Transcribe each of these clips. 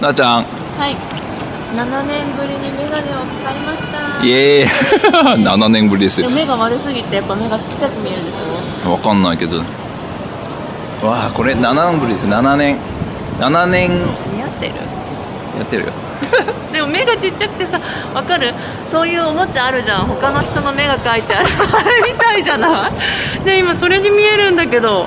なあちゃん。はい。7年ぶりにメガネを買いました。イエーイ7年ぶりですよ。目が悪すぎてやっぱ目がちっちゃく見えるでしょ？わかんないけど。わあこれ7年ぶりです。7年。7年。似合ってる？やってるよ。でも目がちっちゃくてさわかる？そういうおもちゃあるじゃん。他の人の目が描いてある。あれみたいじゃない？で今それに見えるんだけど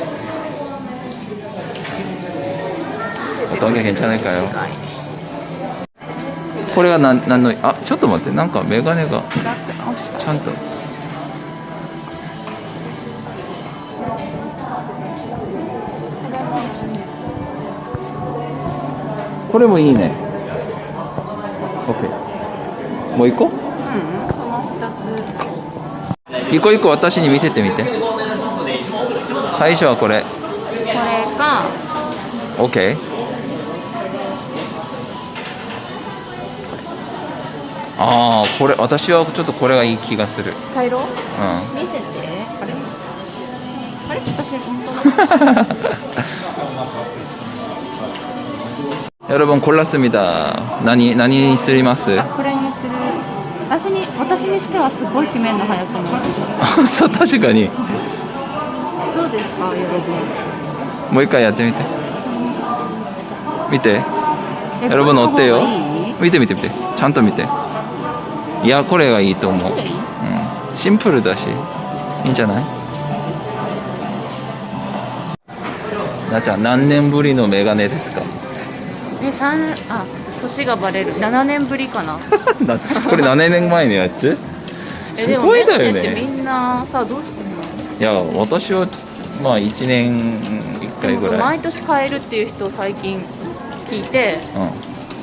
んじゃん 어떤 게 괜찮을까요? これが何何のあちょっと待ってなんかメガネがブラックあ落ちたちゃんとこれもいいね OK もう一個うんその2つ一個一個私に見せてみて最初はこれこれか OK ああこれ私はちょっとこれがいい気がする茶色う見せてあれあれ私本当だ 여러분 골랐습니다.何何すります？これにする私に私にしてはすごい決めるの早くないそう確かに。どうですか여러분もう一回やってみて。見て。え 여러분 この方が 어때요? いい見て見て見て。ちゃんと見て。 いやこれがいいと思う。うん。シンプルだしいいんじゃない？なっちゃん何年ぶりのメガネですか？え三あ年がバレる7年ぶりかな なこれ7年前のやつ？すごいだよね。みんなさどうしてんの？いや私はまあ1年1回ぐらい。毎年買えるっていう人を最近聞いてうん。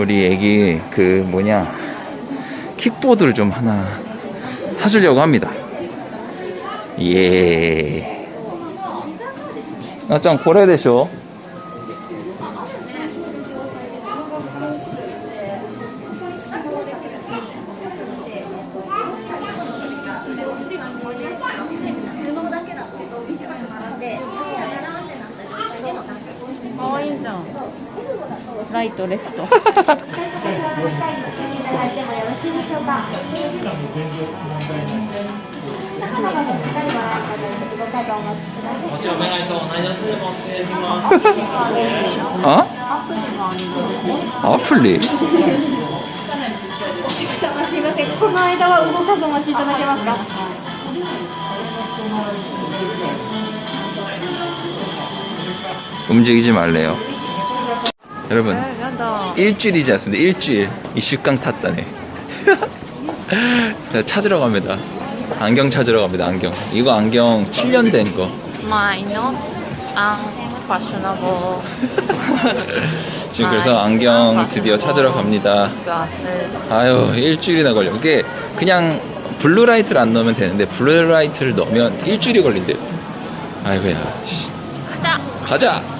우리 애기 그 뭐냐 킥보드를 좀 하나 사주려고 합니다. 예. 나짱 고래 되쇼 ライトレフトあアプリすみません、この間は動かずお待ちいただけますか。 움직이지 말래요 여러분 일주일이지 않습니까? 일주일. 이 십강 탔다네. 자 찾으러 갑니다. 안경 찾으러 갑니다 안경. 이거 안경 7년 된거. My not fashionable. 지금 그래서 안경 드디어 찾으러 갑니다. 아유 일주일이나 걸려. 이게 그냥 블루라이트를 안 넣으면 되는데 블루라이트를 넣으면 일주일이 걸린대요. 아이고야. 가자. 가자.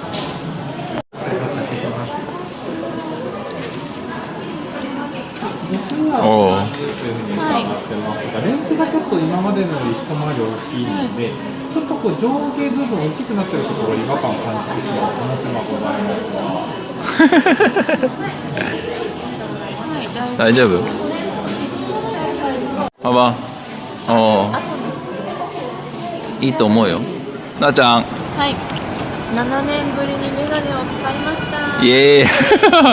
ってますがレンズがちょっと今までのより一回り大きいので、ちょっとこう上下部分大きくなってるところ違和感を感じてしまう可能性もございます。が大丈夫？幅おいいと思うよ。なあちゃん。はい。7年ぶりにメガネを買いました。イエー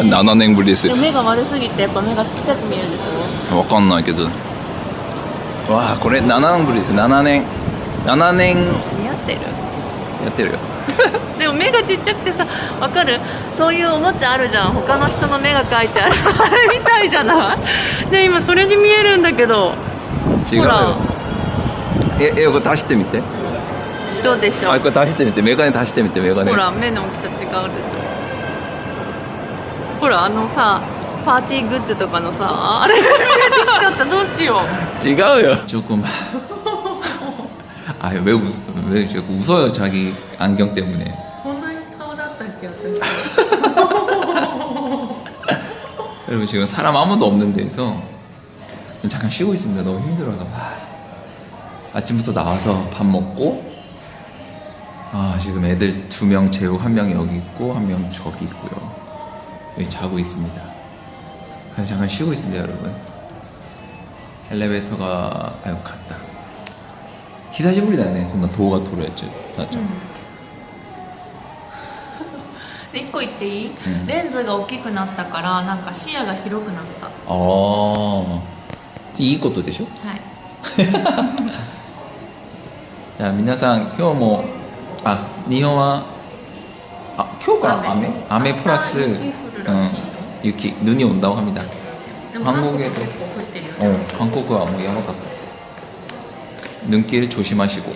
イ7年ぶりですよ。目が悪すぎてやっぱ目がちっちゃく見えるんでしょわかんないけど。わあこれ7年ぶりです。7年。7年。似合ってる？やってるよ。でも目がちっちゃくてさわかる？そういうおもちゃあるじゃん。他の人の目が描いてある。あ れみたいじゃない？で今それに見えるんだけど違うよ。ええこれ足してみて。どうでしょう？あこれ足してみて。メガネ足してみてメガネ。ほら目の大きさ違うでしょほらあのさパーティーグッズとかのさあれが見えてきちゃったどうしよう 違うよ조금 아왜왜 자꾸 웃어요 자기 안경 때문에 こんな顔だったっけ私 여러분 지금 사람 아무도 없는 데서 잠깐 쉬고 있습니다 너무 힘들어서 아침부터 나와서 밥 먹고 아 지금 애들 두 명 재우 한 명 여기 있고 한 명 저기 있고요 여기 자고 있습니다 그래서 잠깐 쉬고 있습니다 여러분 엘리베이터가 아유 갔다 히사시부리 나네 정말 도가 도로였죠 맞죠 で1個言っていい、うんレンズが大きくなったからなんか視野が広くなったは 어, 이 것도 되죠? い 자, 미나상, 今日も, 아, 니혼와, 아, 今日から 雨. 아메? 아메 플러스, 明日雪降るらしい 이렇게 눈이 온다고 합니다. 한국에도 어, 한국은 아무 영화가 눈길 조심하시고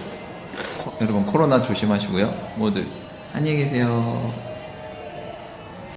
코, 여러분 코로나 조심하시고요. 모두 안녕히 계세요.